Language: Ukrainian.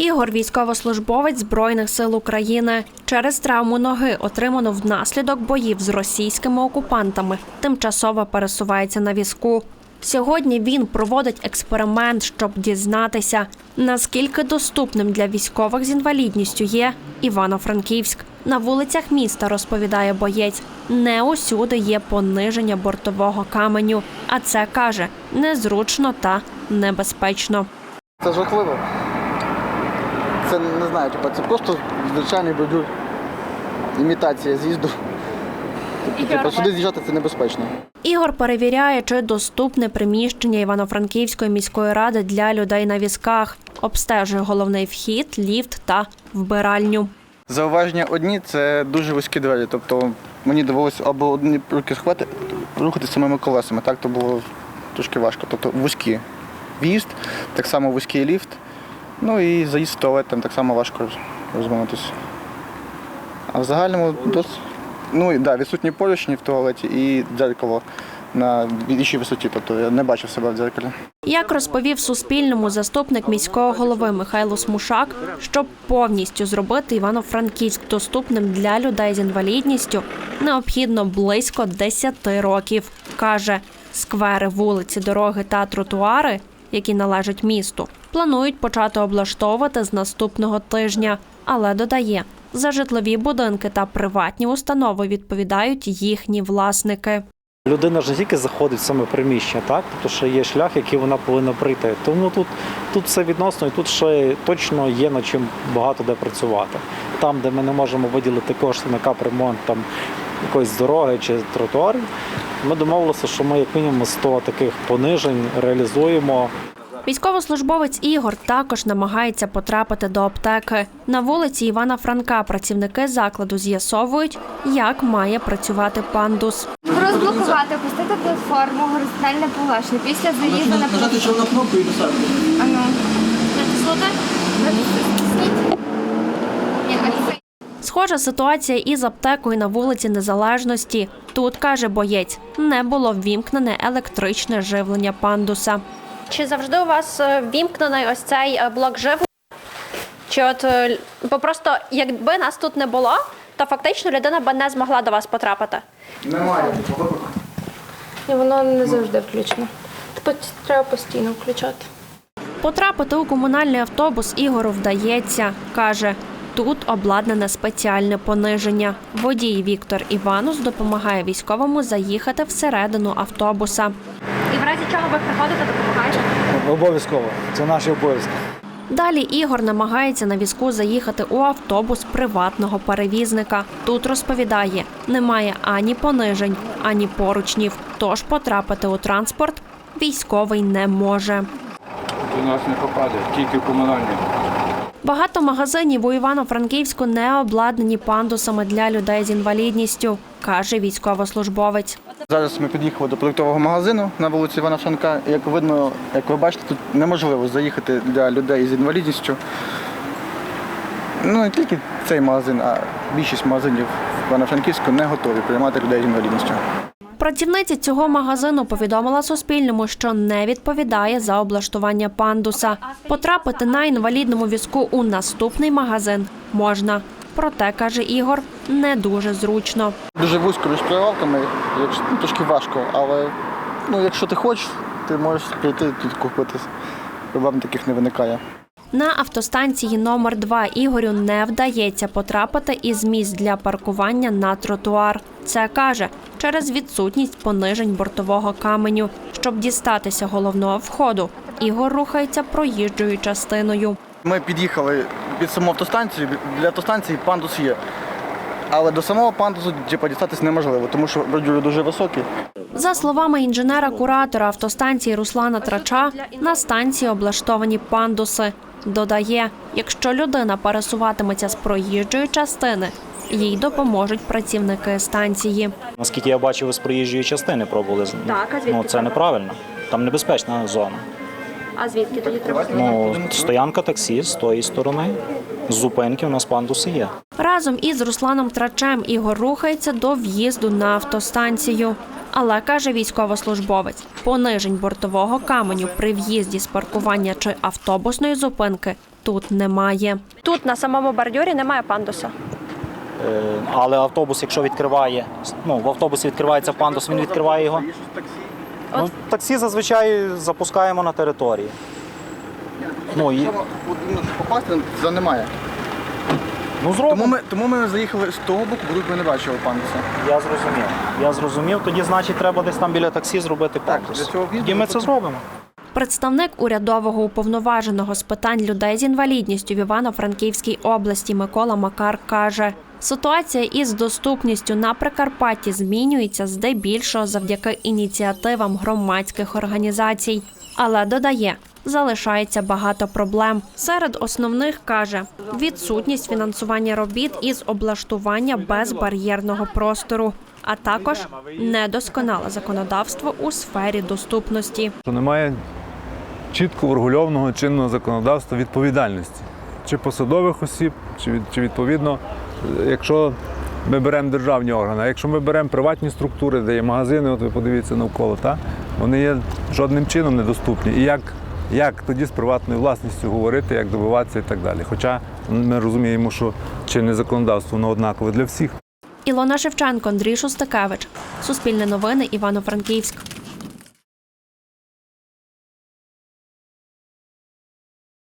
Ігор військовослужбовець Збройних сил України. Через травму ноги, отриману внаслідок боїв з російськими окупантами, тимчасово пересувається на візку. Сьогодні він проводить експеримент, щоб дізнатися, наскільки доступним для військових з інвалідністю є Івано-Франківськ. На вулицях міста розповідає боєць, не усюди є пониження бортового каменю, а це каже незручно та небезпечно. Це жахливо. Це не знаю, типу, це просто звичайний бордюр. Імітація з'їзду. Тобто, типу, сюди з'їжджати це небезпечно. Ігор перевіряє, чи доступне приміщення Івано-Франківської міської ради для людей на візках. Обстежує головний вхід, ліфт та вбиральню. Зауваження одні це дуже вузькі двері. Тобто мені довелося або одні руки схвати, рухати самими колесами. Так то було трошки важко. Тобто вузькі в'їзд, так само вузький ліфт. Ну і заїзд в туалет там так само важко розминутися. А в загальному досить. Ну да, відсутні поручні в туалеті і дзеркало на більшій висоті. Тобто я не бачив себе в дзеркалі. Як розповів Суспільному заступник міського голови Михайло Смушак, щоб повністю зробити Івано-Франківськ доступним для людей з інвалідністю, необхідно близько 10 років. Каже, сквери, вулиці, дороги та тротуари, які належать місту, планують почати облаштовувати з наступного тижня, але додає. За житлові будинки та приватні установи відповідають їхні власники. Людина ж не тільки заходить в саме приміщення, так тобто ще є шлях, який вона повинна пройти. Тому тут, тут все відносно, і тут ще точно є над чим багато де працювати. Там, де ми не можемо виділити кошти на капремонт там якоїсь дороги чи тротуарів, ми домовилися, що ми як мінімум 100 таких понижень реалізуємо. Військовослужбовець Ігор також намагається потрапити до аптеки. На вулиці Івана Франка працівники закладу з'ясовують, як має працювати пандус. Розблокувати, опустити платформу, горизонтальне положення. Після заїзду на Нажати чорну кнопку і достати. Ану. Натиснути? Схожа ситуація із аптекою на вулиці Незалежності. Тут каже боєць, не було ввімкнене електричне живлення пандуса. Чи завжди у вас е, ввімкнений ось цей е, блок живлення? Чи от е, бо просто якби нас тут не було, то фактично людина би не змогла до вас потрапити? Немає. І воно не завжди включено. Типу треба постійно включати. Потрапити у комунальний автобус Ігору вдається. Каже, тут обладнане спеціальне пониження. Водій Віктор Іванус допомагає військовому заїхати всередину автобуса. І в разі чого ви приходите, допомагаєте? Обов'язково, це наші обов'язки. Далі Ігор намагається на візку заїхати у автобус приватного перевізника. Тут розповідає, немає ані понижень, ані поручнів. Тож потрапити у транспорт військовий не може. До нас не попаде, тільки комунальні. Багато магазинів у Івано-Франківську не обладнані пандусами для людей з інвалідністю, каже військовослужбовець. Зараз ми під'їхали до продуктового магазину на вулиці Івана Франка. Як видно, як ви бачите, тут неможливо заїхати для людей з інвалідністю. Ну не тільки цей магазин, а більшість магазинів Івано-Франківську не готові приймати людей з інвалідністю. Працівниця цього магазину повідомила Суспільному, що не відповідає за облаштування пандуса. Потрапити на інвалідному візку у наступний магазин можна. Проте, каже Ігор, не дуже зручно. Дуже вузько між прилавками, ну, трошки важко, але ну, якщо ти хочеш, ти можеш прийти тут купити. Проблем таких не виникає. На автостанції номер 2 Ігорю не вдається потрапити із місць для паркування на тротуар. Це каже через відсутність понижень бортового каменю. Щоб дістатися головного входу, Ігор рухається проїжджою частиною. Ми під'їхали під саму автостанцію. Для автостанції пандус є. Але до самого пандусу типу, дістатись неможливо, тому що бордюри дуже високі. За словами інженера-куратора автостанції Руслана Трача, на станції облаштовані пандуси. Додає, якщо людина пересуватиметься з проїжджої частини, їй допоможуть працівники станції. Наскільки я бачив, ви з проїжджої частини пробували. Ну, це неправильно. Там небезпечна зона. А звідки тоді треба? Ну, стоянка таксі з тої сторони. З зупинки у нас пандуси є. Разом із Русланом Трачем Ігор рухається до в'їзду на автостанцію. Але каже військовослужбовець, понижень бортового каменю при в'їзді з паркування чи автобусної зупинки тут немає. Тут на самому бордюрі немає пандуса. Е, Але автобус, якщо відкриває, ну в автобусі відкривається пандус, він відкриває його. Ну, таксі зазвичай запускаємо на території. Ну, і, Попасти туди немає. ну зробимо. Тому ми, тому ми заїхали з того боку, бо тут ми не бачили пандуса. Я зрозумів. Я зрозумів. Тоді, значить, треба десь там біля таксі зробити Так, пандус. для цього в'їзду Тоді ми це тут- зробимо. Представник урядового уповноваженого з питань людей з інвалідністю в Івано-Франківській області Микола Макар каже: ситуація із доступністю на Прикарпатті змінюється здебільшого завдяки ініціативам громадських організацій, але додає. Залишається багато проблем. Серед основних каже відсутність фінансування робіт із облаштування безбар'єрного простору, а також недосконале законодавство у сфері доступності. немає чітко врегульованого чинного законодавства відповідальності чи посадових осіб, чи, від- чи відповідно, якщо ми беремо державні органи, а якщо ми беремо приватні структури, де є магазини, от ви подивіться навколо, та, вони є жодним чином недоступні. І як, як тоді з приватною власністю говорити, як добиватися і так далі. Хоча ми розуміємо, що чинне законодавство воно однакове для всіх. Ілона Шевченко, Андрій Шостакевич. Суспільне новини Івано-Франківськ.